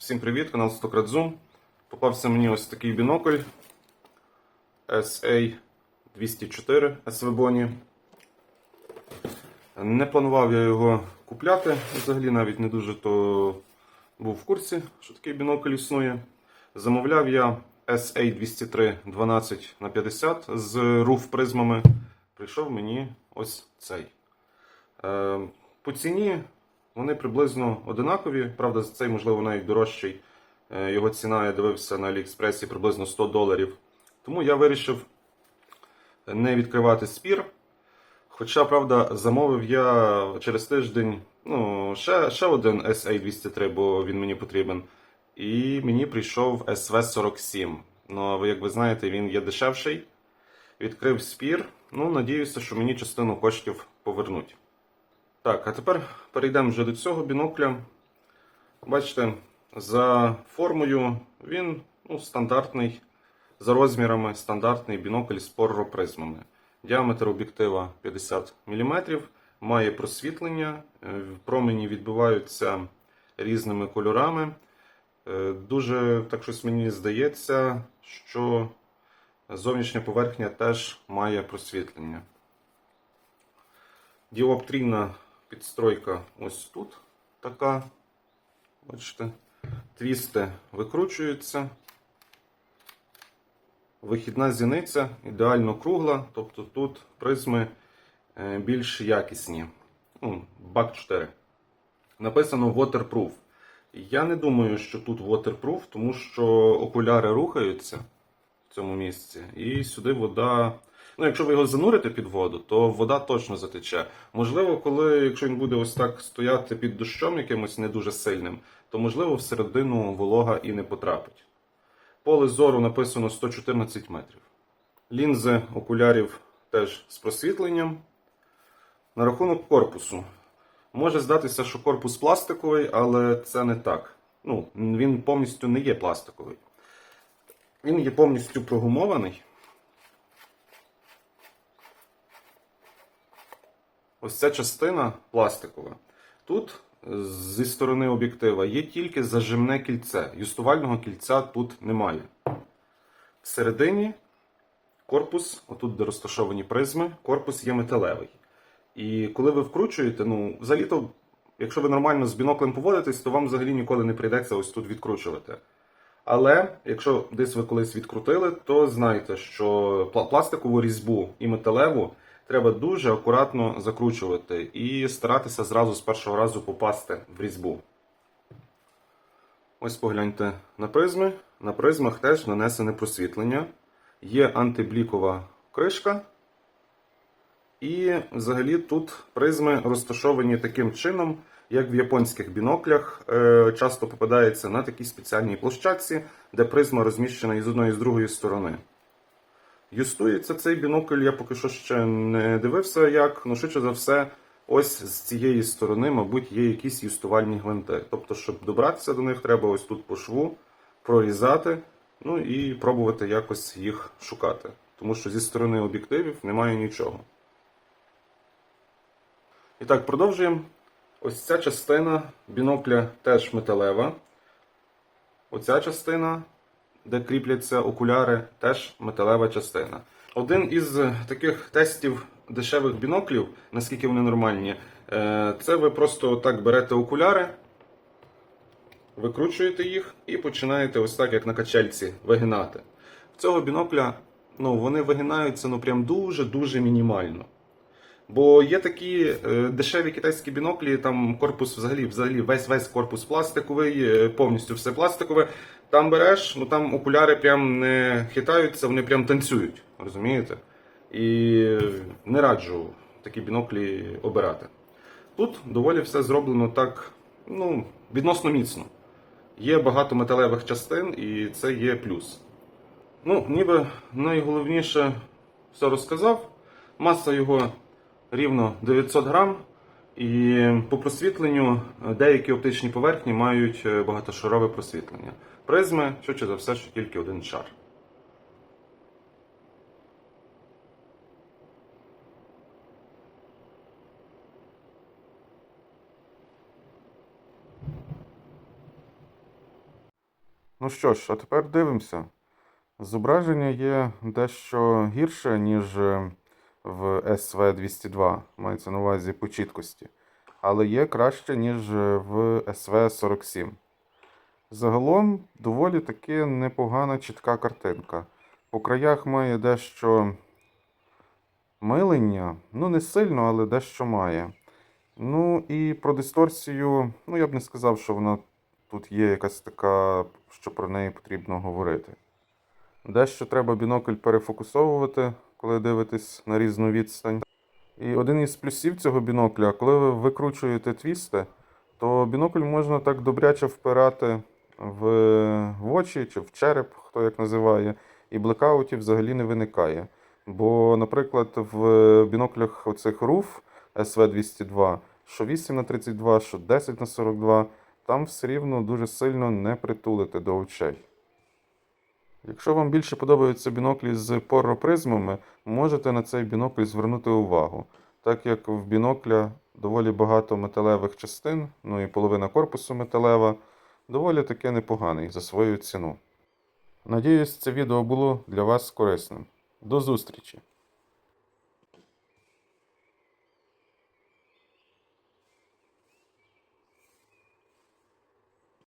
Всім привіт, канал 100 крат Zoom. Попався мені ось такий бінокль SA204 SVBONI. Не планував я його купляти, взагалі навіть не дуже то був в курсі, що такий бінокль існує. Замовляв я SA203 12 на 50 з руф призмами. Прийшов мені ось цей. Е, По ціні вони приблизно одинакові. Правда, цей, можливо, навіть дорожчий. Е, Його ціна, я дивився на Аліекспресі, приблизно 100 доларів. Тому я вирішив не відкривати спір. Хоча, правда, замовив я через тиждень ну, ще, ще один SA203, бо він мені потрібен. І мені прийшов SV47. Ну, а ви, як ви знаєте, він є дешевший. Відкрив спір. Ну, надіюся, що мені частину коштів повернуть. Так, а тепер перейдемо вже до цього бінокля. Бачите, за формою він ну, стандартний, за розмірами стандартний бінокль з порропризмами. Діаметр об'єктива 50 мм, має просвітлення, е, промені відбиваються різними кольорами. Е, Дуже так щось мені здається, що зовнішня поверхня теж має просвітлення. Діоптрійна підстройка ось тут така. Бачите, твісти викручуються. Вихідна зіниця ідеально кругла, тобто тут призми е, більш якісні. Ну, бак 4. Написано waterproof. Я не думаю, що тут waterproof, тому що окуляри рухаються в цьому місці, і сюди вода. Ну, якщо ви його занурите під воду, то вода точно затече. Можливо, коли, якщо він буде ось так стояти під дощом якимось не дуже сильним, то можливо всередину волога і не потрапить. Поле зору написано 114 метрів. Лінзи окулярів теж з просвітленням. На рахунок корпусу. Може здатися, що корпус пластиковий, але це не так. Ну, він повністю не є пластиковий. Він є повністю прогумований. Ось ця частина пластикова. Тут зі сторони об'єктива є тільки зажимне кільце. Юстувального кільця тут немає. Всередині корпус, отут де розташовані призми, корпус є металевий. І коли ви вкручуєте, ну, взагалі то, якщо ви нормально з біноклем поводитесь, то вам взагалі ніколи не прийдеться ось тут відкручувати. Але якщо десь ви колись відкрутили, то знайте, що пластикову різьбу і металеву треба дуже акуратно закручувати і старатися зразу з першого разу попасти в різьбу. Ось погляньте на призми. На призмах теж нанесене просвітлення. Є антиблікова кришка. І взагалі тут призми розташовані таким чином, як в японських біноклях е, часто попадається на такій спеціальній площадці, де призма розміщена і з одної і з другої сторони. Юстується цей бінокль, я поки що ще не дивився, як, ну швидше за все, ось з цієї сторони, мабуть, є якісь юстувальні гвинти. Тобто, щоб добратися до них, треба ось тут по шву прорізати, ну і пробувати якось їх шукати. Тому що зі сторони об'єктивів немає нічого. І так, продовжуємо. Ось ця частина бінокля теж металева. Оця частина, де кріпляться окуляри, теж металева частина. Один із таких тестів дешевих біноклів, наскільки вони нормальні, е, це ви просто так берете окуляри, викручуєте їх і починаєте ось так, як на качельці, вигинати. В цього бінокля ну, вони вигинаються ну, прям дуже-дуже мінімально. Бо є такі е, дешеві китайські біноклі, там корпус взагалі, взагалі весь весь корпус пластиковий, е, повністю все пластикове. Там береш, ну там окуляри прям не хитаються, вони прям танцюють, розумієте? І не раджу такі біноклі обирати. Тут доволі все зроблено так, ну, відносно міцно. Є багато металевих частин, і це є плюс. Ну, ніби найголовніше все розказав. Маса його рівно 900 грам. І по просвітленню е, деякі оптичні поверхні мають е, багатошарове просвітлення. Призми, швидше за все, що тільки один шар. Ну що ж, а тепер дивимося. Зображення є дещо гірше, ніж е, в SV202, мається на увазі по чіткості, але є краще, ніж в SV47. Загалом доволі таки непогана чітка картинка. По краях має дещо милення, ну не сильно, але дещо має. Ну і про дисторсію, ну я б не сказав, що вона тут є якась така, що про неї потрібно говорити. Дещо треба бінокль перефокусовувати, коли дивитесь на різну відстань. І один із плюсів цього бінокля, коли ви викручуєте твісти, то бінокль можна так добряче впирати в, очі чи в череп, хто як називає, і блекаутів взагалі не виникає. Бо, наприклад, в біноклях оцих RUF SV202, що 8 на 32, що 10 на 42, там все рівно дуже сильно не притулити до очей. Якщо вам більше подобаються біноклі з порропризмами, можете на цей бінокль звернути увагу, так як в бінокля доволі багато металевих частин, ну і половина корпусу металева, доволі таки непоганий за свою ціну. Надіюсь, це відео було для вас корисним. До зустрічі!